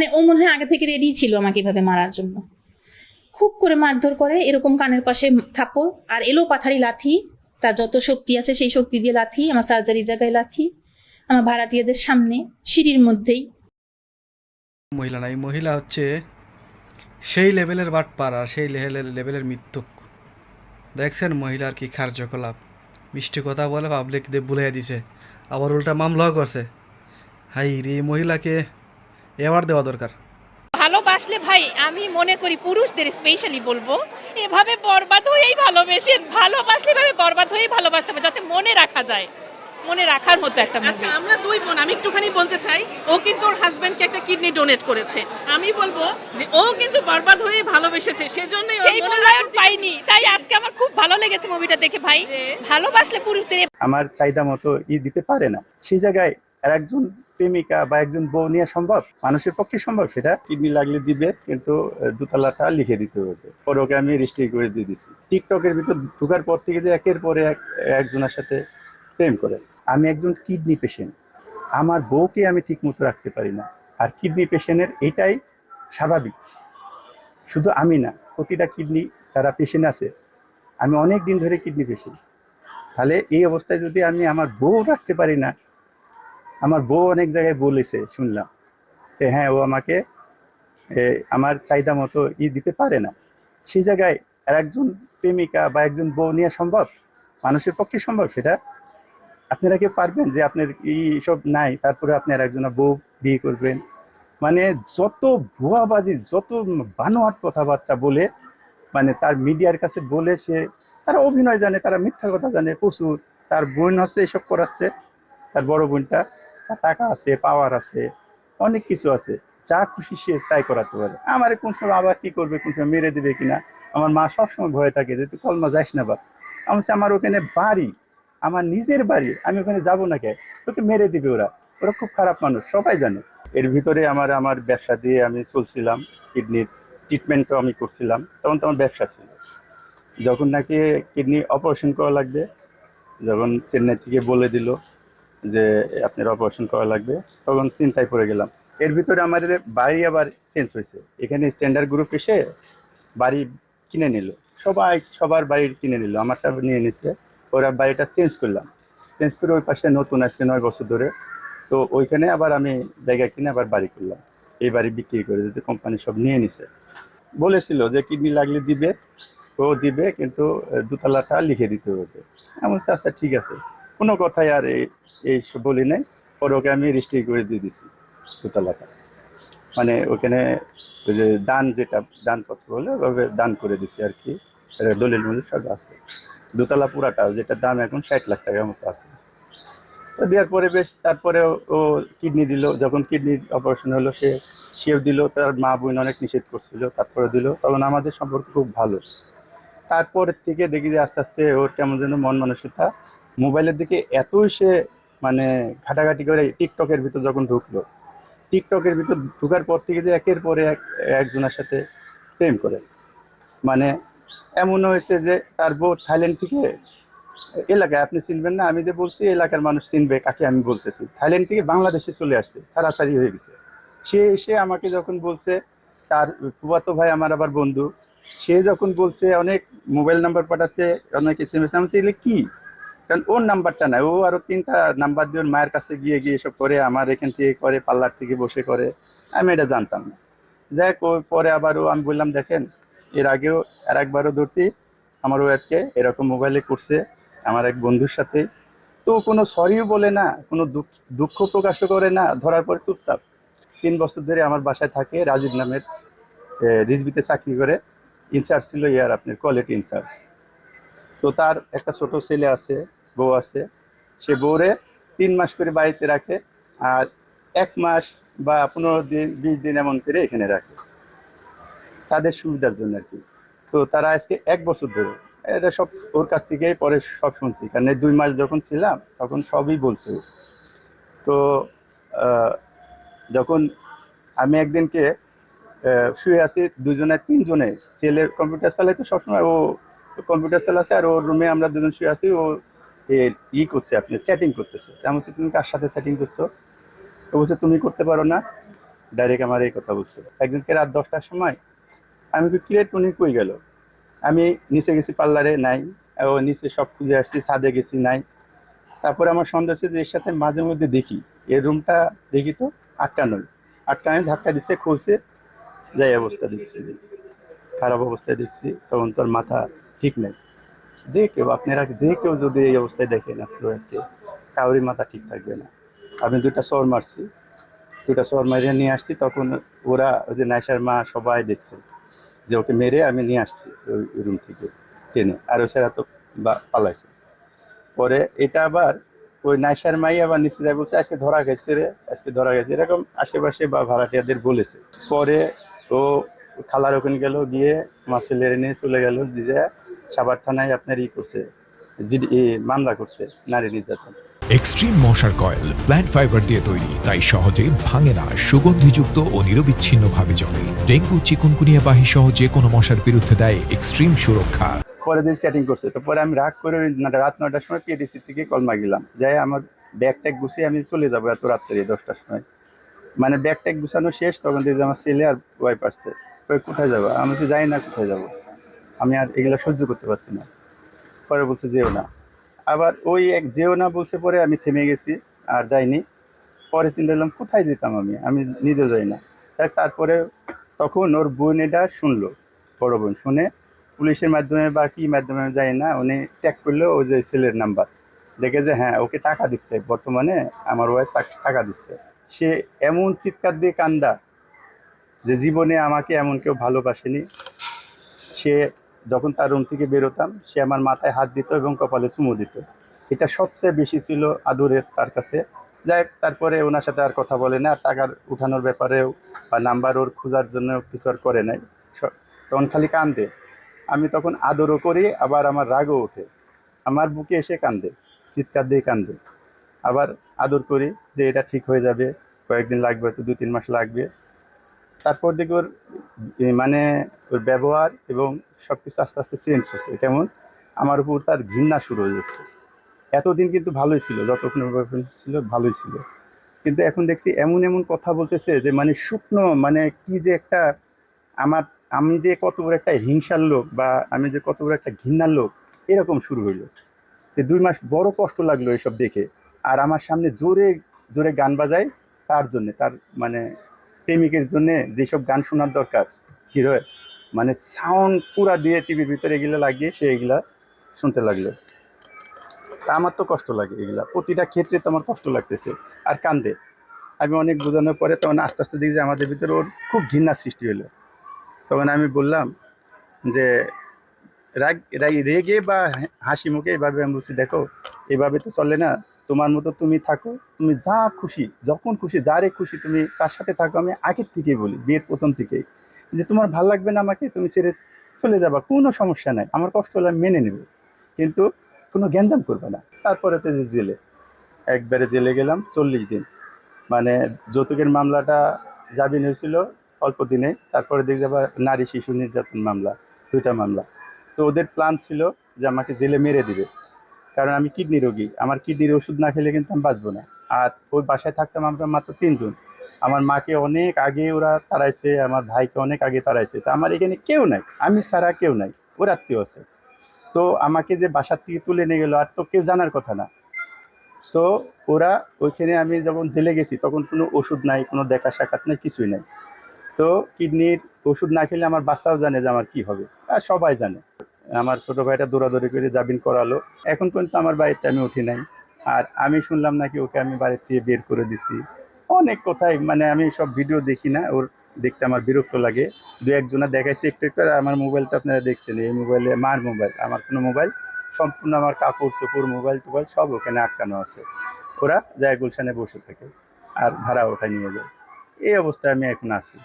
মানে ও মনে হয় আগে থেকে রেডি ছিল আমাকে এভাবে মারার জন্য। খুব করে মারধর করে, এরকম কানের পাশে থাপ্পড়, আর এলো পাথারি লাথি, তার যত শক্তি আছে সেই শক্তি দিয়ে লাথি, আমার সার্জারি জায়গায় লাথি, আমার ভাড়াটিয়াদের সামনে, সিঁড়ির মধ্যেই। মহিলা না এই মহিলা হচ্ছে সেই লেভেলের বাটপার আর সেই লেভেলের লেভেলের মৃত্যুক। দেখছেন মহিলার কি কার্যকলাপ? মিষ্টি কথা বলে পাবলিক দিয়ে বুলাই দিছে। আবার উল্টা মামলাও করছে। হাই রে, মহিলাকে অ্যাওয়ার্ড দেওয়া দরকার। ভালোবাসলে ভাই আমি মনে করি পুরুষদের স্পেশালি বলব এভাবে বরবাদ হয়েই ভালোবেসেন ভালোবাসলে এভাবে বরবাদ হয়েই ভালোবাসতে হবে যাতে মনে রাখা যায় মনে রাখার মতো একটা আচ্ছা আমরা দুই বোন আমি একটুখানি বলতে চাই ও কিন্তু ওর হাজবেন্ডকে একটা কিডনি ডোনেট করেছে। আমি বলব যে ও কিন্তু বরবাদ হয়ে ভালোবেসেছে সেজন্যই সেই মূল্যায়ন পাইনি তাই আজকে আমার খুব ভালো লেগেছে মুভিটা দেখে ভাই। ভালোবাসলে পুরুষদের আমার চাহিদা মতো ই দিতে পারে না। সেই জায়গায় আর একজন প্রেমিকা বা একজন বউ নেওয়া সম্ভব? মানুষের পক্ষে সম্ভব সেটা? কিডনি লাগলে দিবে, কিন্তু দোতলাটা লিখে দিতে হবে। পরে ওকে আমি রেজিস্ট্রি করে দিয়ে দিছি। টিকটকের ভিতর ঢুকার পর থেকে যে একের পরে এক, একজনের সাথে প্রেম করে। আমি একজন কিডনি পেশেন্ট আমার বউকে আমি ঠিক মতো রাখতে পারি না। আর কিডনি পেশেন্টের এটাই স্বাভাবিক। শুধু আমি না, প্রতিটা কিডনি যারা পেশেন্ট আছে, আমি অনেক দিন ধরে কিডনি পেশেন্ট তাহলে এই অবস্থায় যদি আমি আমার বউ রাখতে পারি না আমার বউ অনেক জায়গায় বলেছে, শুনলাম। যে হ্যাঁ ও আমাকে আমার চাহিদা মতো ই দিতে পারে না। সেই জায়গায় আর একজন প্রেমিকা বা একজন বউ নেওয়া সম্ভব? মানুষের পক্ষে সম্ভব সেটা? আপনারা কি পারবেন যে আপনার এই সব নাই, তারপরে আপনি আর একজন বউ বিয়ে করবেন? মানে যত ভুয়াবাজি, যত বানোয়াট কথাবার্তা বলে মানে তার মিডিয়ার কাছে বলে সে, তারা অভিনয় জানে, তারা মিথ্যা কথা জানে, প্রচুর। তার বোন হচ্ছে এসব করাচ্ছে, তার বড় বোনটা। টাকা আছে পাওয়ার আছে, অনেক কিছু আছে। যা খুশি সে তাই করাতে পারে। আমার কোন সময় আবার কি করবে, কোন সময় মেরে দেবে কিনা, আমার মা সবসময় ভয়ে থাকে যে, তুই কলমা যাস না বা আমি আমার ওখানে বাড়ি, আমার নিজের বাড়ি, আমি ওখানে যাব না কে তোকে মেরে দিবে ওরা। ওরা খুব খারাপ মানুষ, সবাই জানে। এর ভিতরে আমার আমার ব্যবসা দিয়ে আমি চলছিলাম, কিডনির ট্রিটমেন্টও আমি করছিলাম, তখন তো আমার ব্যবসা ছিল। যখন নাকি কিডনি অপারেশন করা লাগবে, যখন চেন্নাই থেকে বলে দিল যে আপনার অপারেশন করা লাগবে, তখন চিন্তায় পড়ে গেলাম। এর ভিতরে আমাদের বাড়ি আবার চেঞ্জ হয়েছে। এখানে স্ট্যান্ডার্ড গ্রুপ এসে বাড়ি কিনে নিল। সবাই, সবার বাড়ি কিনে নিল, আমারটা নিয়ে নিছে। ওরা বাড়িটা চেঞ্জ করলাম। চেঞ্জ করে ওই পাশে নতুন আসছে নয় বছর ধরে। তো ওইখানে আবার আমি জায়গা কিনে আবার বাড়ি করলাম। এই বাড়ি বিক্রি করে যদি কোম্পানি সব নিয়ে নিছে। বলেছিল যে কিডনি লাগলে দিবে, ও দিবে, কিন্তু দোতলাটা লিখে দিতে হবে। বলছি আচ্ছা ঠিক আছে। কোনো কথাই আর এই বলি নাই। পরে ওকে আমি রেজিস্ট্রি করে দিয়ে দিছি দোতলাটা। মানে ওখানে ওই যে দান যেটা, দানপত্র হলে ওভাবে দান করে দিছি আর কি। দলিল মলিল সব আছে। দোতলা পুরাটা, যেটা দাম এখন ষাট লাখ টাকার মতো আছে। তো দেওয়ার পরে বেশ তারপরে ও- ও কিডনি দিল। যখন কিডনির অপারেশন হলো, সে, সেও দিল। তার মা বোন অনেক নিষেধ করছিল তারপরে দিল। তখন আমাদের সম্পর্ক খুব ভালো। তারপরের থেকে দেখি যে আস্তে আস্তে ওর কেমন যেন মন মানসিকতা মোবাইলের দিকে এতই সে মানে ঘাটাঘাটি করে টিকটকের ভিতর যখন ঢুকলো, টিকটকের ভিতর ঢুকার পর থেকে যে একের পরে এক একজনের সাথে প্রেম করে। মানে এমন হয়েছে যে তার বউ থাইল্যান্ড থেকে, এলাকায় আপনি চিনবেন না, আমি যে বলছি এলাকার মানুষ চিনবে, কাকে আমি বলতেছি। থাইল্যান্ড থেকে বাংলাদেশে চলে আসছে, সারাসারি হয়ে গেছে। সে এসে আমাকে যখন বলছে, তার ফুয়াতো ভাই আমার আবার বন্ধু, সে যখন বলছে, অনেক মোবাইল নাম্বার পাঠাচ্ছে, অনেক এস এম এস আমি কি? কারণ ওর নাম্বারটা নাই। ও আরও তিনটা নাম্বার দিয়ে ওর মায়ের কাছে গিয়ে গিয়ে এসব করে আমার এখান থেকে করে পার্লার থেকে বসে করে আমি এটা জানতাম না। যাই হোক, পরে আবারও আমি বললাম দেখেন এর আগেও আর একবারও ধরছি আমার ওয়াইফকে এরকম মোবাইলে করছে আমার এক বন্ধুর সাথে। তো কোনো সরিও বলে না কোনো দুঃখ দুঃখ প্রকাশও করে না ধরার পরে চুপচাপ তিন বছর ধরে আমার বাসায় থাকে রাজীব নামের রিজবিতে চাকরি করে। ইনচার্জ ছিল ইয়ার আপনার কোয়ালিটি ইনচার্জ তো তার একটা ছোট ছেলে আছে বউ আছে, সে বউরে তিন মাস করে বাড়িতে রাখে আর এক মাস বা পনেরো দিন, বিশ দিন এমন করে এখানে রাখে। তাদের সুবিধার জন্য আর কি। তো তারা আজকে এক বছর ধরে, এটা সব ওর কাছ থেকেই পরে সব শুনছি। কারণ দুই মাস যখন ছিলাম, তখন সবই বলছে। তো যখন আমি একদিনকে শুয়ে আছি, দুজনে, তিনজনে, ছেলে কম্পিউটার চালায় তো সবসময় ও কম্পিউটার চালাচ্ছে আর ওর রুমে আমরা দুজন শুয়ে আছি, ও ই করছে, আপনি চ্যাটিং করতেছে। আমি বলছি, তুমি কার সাথে চ্যাটিং করছ? ও বলছে, তুমি করতে পারো না। ডাইরেক্ট আমার এই কথা বলছে। একদিনকে রাত দশটার সময় আমি ক্রিয়েট উনি কই গেল? আমি নিচে গেছি, পার্লারে নাই। ও নিচে সব খুঁজে আসছি, ছাদে গেছি, নাই। তারপরে আমার সন্দেহ হচ্ছে যে এর সাথে মাঝে মধ্যে দেখি। এই রুমটা দেখি তো আটকানোই আটকানোই ধাক্কা দিচ্ছে খুলছে, যাই অবস্থা দেখছি। খারাপ অবস্থায় দেখছি, তখন তোর মাথা ঠিক নেই। যে কেউ, আপনারা যে কেউ যদি এই অবস্থায় দেখেন আপনাকে কাউরি মাথা ঠিক থাকবে না। আমি দুটা শহর মারছি দুটা শহর মারিয়ে নিয়ে আসছি, তখন ওরা ওই যে নাইসার মা সবাই দেখছে যে ওকে মেরে আমি নিয়ে আসছি ওই রুম থেকে, টেনে। আর সেরা তো বা- পালাইছে। পরে এটা আবার ওই নাইসার মাই আবার নিচে যায় বলছে, আজকে ধরা গেছে রে, আজকে ধরা গেছে। এরকম আশেপাশে বা ভাড়াটিয়াদের বলেছে। পরে ও খালার ওখানে গেল, গিয়ে আমার ছেলের নিয়ে চলে গেল যে সাবার থানায় আপনার ই করছে মামলা করছে নারী নির্যাতন। এক্সট্রিম মশার কয়েল প্ল্যান্ট ফাইবার দিয়ে তৈরি তাই সহজে ভাঙে না সুগন্ধিযুক্ত ও নিরবিচ্ছিন্নভাবে জ্বলে। ডেঙ্গু চিকুনকুনিয়া বাহি সহ যে কোনো মশার বিরুদ্ধে দেয় এক্সট্রিম সুরক্ষা। পরে দিন সেটিং করছে তো পরে আমি রাগ করে রাত নয়টার সময় পিএডিসি থেকে কলমা গেলাম যাই আমার ব্যাগ ট্যাগ গুছিয়ে আমি চলে যাব এত রাত্রে দশটার সময়। মানে ব্যাগ ট্যাগ গুছানো শেষ তখন দেখি আমার ছেলে আর ওয়াইফ আসছে কোথায় যাব? আমি যাই না কোথায় যাব? আমি আর এগুলো সহ্য করতে পারছি না। পরে বলছে, যেও না। আবার ওই এক যেও না বলছে পরে আমি থেমে গেছি আর যাইনি। পরে চিন্তা করলাম, কোথায় যেতাম আমি? আমি নিজেও যাই না। তারপরে তখন ওর বোন এটা শুনলো, বড় বোন শুনে। পুলিশের মাধ্যমে বা কী মাধ্যমে জানি না, উনি ট্যাগ করল ওই যে ছেলের নাম্বার। দেখে যে হ্যাঁ ওকে টাকা দিচ্ছে। বর্তমানে আমার ওয়াইফ টাকা দিচ্ছে। সে এমন চিৎকার দিয়ে কান্দা যে, জীবনে আমাকে এমন কেউ ভালোবাসেনি। সে যখন তার রুম থেকে বেরোতাম সে আমার মাথায় হাত দিত এবং কপালে চুমু দিত। এটা সবচেয়ে বেশি ছিল আদরের তার কাছে। যাই তারপরে ওনার সাথে আর কথা বলে না টাকার উঠানোর ব্যাপারেও বা নাম্বার ওর খোঁজার জন্য কিছু আর করে নাই। তখন খালি কান্দে। আমি তখন আদরও করি, আবার আমার রাগও ওঠে। আমার বুকে এসে কান্দে, চিৎকার দিয়ে কান্দে। আবার আদর করি যে এটা ঠিক হয়ে যাবে, কয়েকদিন লাগবে তো দু তিন মাস লাগবে। তারপর দেখি ওর মানে ওর ব্যবহার এবং সব কিছু আস্তে আস্তে চেঞ্জ হচ্ছে। কেমন? আমার উপর তার ঘৃণা শুরু হয়ে যাচ্ছে। এতদিন কিন্তু ভালোই ছিল, যতক্ষণ ছিল ভালোই ছিল। কিন্তু এখন দেখছি এমন এমন কথা বলতেছে যে মানে শুকনো মানে কি যে একটা আমার, আমি যে কত বড় একটা হিংসার লোক বা আমি যে কত বড় একটা ঘৃণার লোক, এরকম শুরু হইল। তো দুই মাস বড় কষ্ট লাগল এসব দেখে। আর আমার সামনে জোরে জোরে গান বাজায় তার জন্যে, তার মানে প্রেমিকের জন্যে যেসব গান শোনার দরকার কি রয় মানে সাউন্ড পুরা দিয়ে টিভির ভিতরে এগুলো লাগিয়ে সে এগুলা শুনতে লাগল। তা আমার তো কষ্ট লাগে এগুলা। প্রতিটা ক্ষেত্রে তো আমার কষ্ট লাগতেছে। আর কান্দে। আমি অনেক বোঝানোর পরে তখন আস্তে আস্তে দেখি যে আমাদের ভিতরে ওর খুব ঘৃণার সৃষ্টি হলো। তখন আমি বললাম যে রাগ- রেগে বা হাসি মুখে এভাবে আমি বলছি, দেখো, এভাবে তো চলে না। তোমার মতো তুমি থাকো, তুমি যা খুশি, যখন খুশি, যারে খুশি তুমি তার সাথে থাকো। আমি আগের থেকেই বলি, বিয়ের প্রথম থেকেই, যে তোমার ভালো লাগবে না আমাকে, তুমি ছেড়ে চলে যাবা, কোনো সমস্যা নাই। আমার কষ্ট হলে মেনে নেব, কিন্তু কোনো গ্যাঞ্জাম করবে না। তারপরে তো যে জেলে, একবারে জেলে গেলাম চল্লিশ দিন। মানে যৌতুকের মামলাটা জামিন হয়েছিল অল্প দিনে, তারপরে দেখে যাবা নারী শিশু নির্যাতন মামলা, দুইটা মামলা। তো ওদের প্ল্যান ছিল যে আমাকে জেলে মেরে দিবে। কারণ আমি কিডনি রোগী। আমার কিডনির ওষুধ না খেলে কিন্তু আমি বাঁচবো না। আর ওই বাসায় থাকতাম আমরা মাত্র তিনজন। আমার মাকে অনেক আগে ওরা তাড়াইছে, আমার ভাইকে অনেক আগে তাড়াইছে। তো আমার এখানে কেউ নাই। আমি ছাড়া কেউ নাই। ওর আত্মীয় আছে। তো আমাকে যে বাসার থেকে তুলে নিয়ে গেলো, আর তো কেউ জানার কথা না। তো ওরা ওইখানে আমি যখন জেলে গেছি, তখন কোনো ওষুধ নাই, কোনো দেখা সাক্ষাৎ নাই, কিছুই নাই। তো কিডনির ওষুধ না খেলে আমার বাচ্চাও জানে যে আমার কি হবে। আর সবাই জানে। আমার ছোট ভাইটা দৌড়াদৌড়ি করে জামিন করালো। এখন পর্যন্ত আমার বাড়িতে আমি উঠি নাই। আর আমি শুনলাম নাকি ওকে আমি বাড়ির থেকে বের করে দিছি। অনেক কথাই মানে আমি সব ভিডিও দেখি না, ওর দেখতে আমার বিরক্ত লাগে। দু একজনা দেখাইছে একটু একটু আমার মোবাইলটা আপনারা দেখছেন, এই মোবাইলে মার মোবাইল, আমার কোনো মোবাইল, সম্পূর্ণ আমার কাপড় চোপড়, মোবাইল টোবাইল সব ওখানে আটকানো আছে। ওরা যায় গুলশানে বসে থাকে আর ভাড়া ওঠায় নিয়ে যায়। এই অবস্থায় আমি এখন আছি।